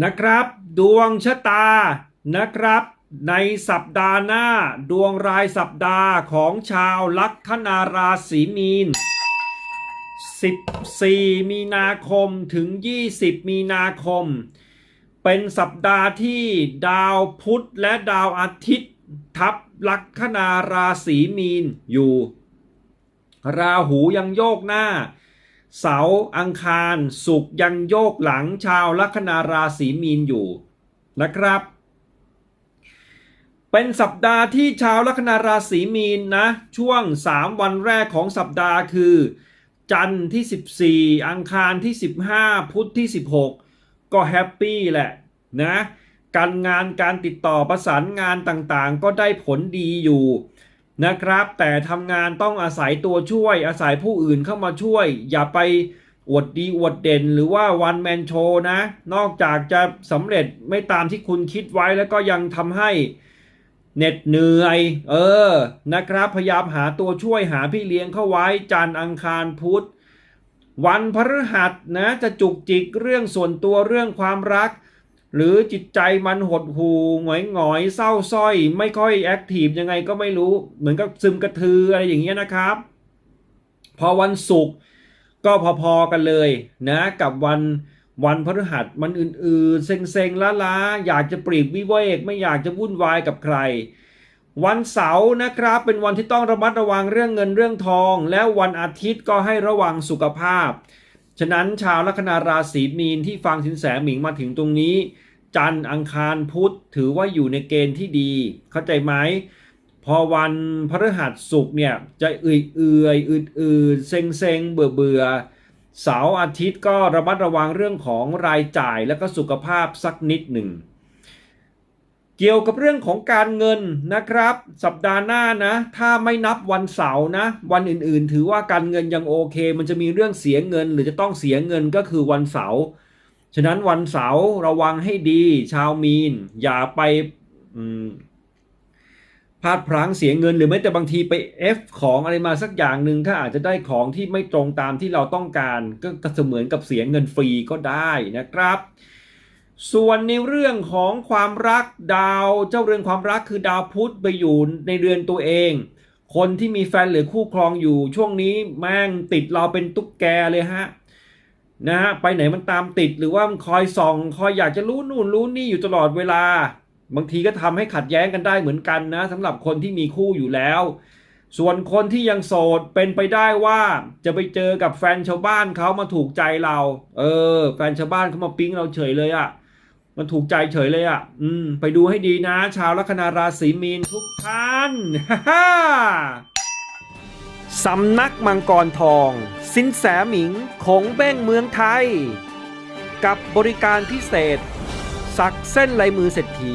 นะครับดวงชะตานะครับ ในสัปดาห์หน้า ดวงรายสัปดาห์ของชาวลัคนาราศีมีน 14 มีนาคมถึง 20 มีนาคม เป็นสัปดาห์ที่ดาวพุธและดาวอาทิตย์ ทับลัคนาราศีมีนอยู่ ราหูยังโยกหน้า เสาอังคารศุกยังโยกหลังชาวลัคนาราศีมีนอยู่นะครับ เป็นสัปดาห์ที่ชาวลัคนาราศีมีนนะ ช่วง 3 วันแรกของสัปดาห์คือ จันทร์ที่ 14 อังคารที่ 15 พุธที่ 16 ก็แฮปปี้แหละนะการงานการติดต่อประสานงานต่างๆ ก็ได้ผลดีอยู่ นะครับ แต่ทำงานต้องอาศัยตัวช่วย อาศัยผู้อื่นเข้ามาช่วย อย่าไปอวดดีอวดเด่นหรือว่าวันแมนโชนะ นอกจากจะสำเร็จไม่ตามที่คุณคิดไว้แล้วก็ยังทำให้เหน็ดเหนื่อย เออ นะครับ พยายามหาตัวช่วยหาพี่เลี้ยงเข้าไว้ จันทร์อังคารพุธ วันพฤหัสนะ จะจุกจิกเรื่องส่วนตัวเรื่องความรัก หรือจิตใจมันหดหูหงอยหงอยเศร้าสร้อย ไม่ค่อยแอคทีฟยังไงก็ไม่รู้เหมือนกับซึมกระทืออะไรอย่างเงี้ยนะครับ พอวันศุกร์ก็พอๆกันเลยนะกับวันวันพฤหัสมันอื่นๆ เซ็งๆล้าๆอยากจะปรีกวิเวกไม่อยากจะวุ่นวายกับใคร วันเสาร์นะครับเป็นวันที่ต้องระมัดระวังเรื่องเงินเรื่องทอง แล้ววันอาทิตย์ก็ให้ระวังสุขภาพ ฉะนั้นชาวลัคนาราศีมีนที่ฟังสินแสหมิงมาถึงตรงนี้ จันทร์อังคารพุธถือว่าอยู่ในเกณฑ์ที่ดี เข้าใจไหมพอวันพฤหัสศุกร์เนี่ยจะเอื่อยเอื่อยอืดอืดเซ็งเซ็งเบื่อเบื่อเสาร์อาทิตย์ก็ระมัดระวังเรื่องของรายจ่ายและก็สุขภาพสักนิดหนึ่ง เกี่ยวกับเรื่องของการเงินนะครับ สัปดาห์หน้านะ ถ้าไม่นับวันเสาร์นะ วันอื่นๆ ถือว่าการเงินยังโอเค มันจะมีเรื่องเสียเงิน หรือจะต้องเสียเงินก็คือวันเสาร์ฉะนั้นวันเสาร์ระวังให้ดี ชาวมีน อย่าไปพลาดพลั้งเสียเงินหรือแม้แต่บางทีไป F ของอะไรมาสักอย่างหนึ่งถ้าอาจจะได้ของที่ไม่ตรงตามที่เราต้องการ ก็เสมือนกับเสียเงินฟรีก็ได้นะครับ ส่วนในเรื่องของความรักดาวเจ้าเรือนความรักคือดาวพุธไปอยู่ในเรือนตัวเอง คนที่มีแฟนหรือคู่ครองอยู่ช่วงนี้แม่งติดเราเป็นตุ๊กแกเลยฮะนะฮะไปไหนมันตามติดหรือว่ามันคอยส่อง คอยอยากจะรู้นู่นรู้นี่อยู่ตลอดเวลา บางทีก็ทำให้ขัดแย้งกันได้เหมือนกันนะสำหรับคนที่มีคู่อยู่แล้ว ส่วนคนที่ยังโสดเป็นไปได้ว่าจะไปเจอกับแฟนชาวบ้านเขามาถูกใจเรา เออ แฟนชาวบ้านเขามาปิ๊งเราเฉยเลยอะ่ะ มันถูกใจเฉยเลยอะ่ะ อืม ไปดูให้ดีนะ ชาวลัคนาราศีมีนทุกท่านฮ่าสำนักมังกรทอง สินแสหมิงคงเบ้งเมืองไทย กับบริการพิเศษ สักเส้นลายมือเศรษฐี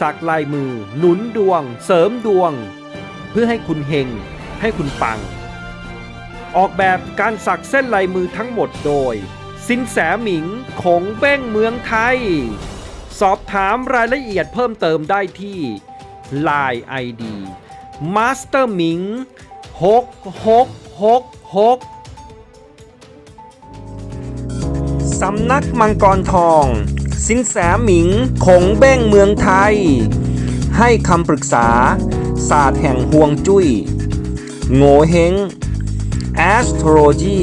สักลายมือ หนุนดวง เสริมดวง เพื่อให้คุณเฮง ให้คุณปัง ออกแบบการสักเส้นลายมือทั้งหมดโดย สินแสหมิงคงเบ้งเมืองไทย สอบถามรายละเอียดเพิ่มเติมได้ที่ Line ID Master หมิง6666 สำนักมังกรทอง สินแสหมิงคงเบ้งเมืองไทย ให้คำปรึกษา ศาสตร์แห่งห่วงจุย้ย โงเฮง Astrology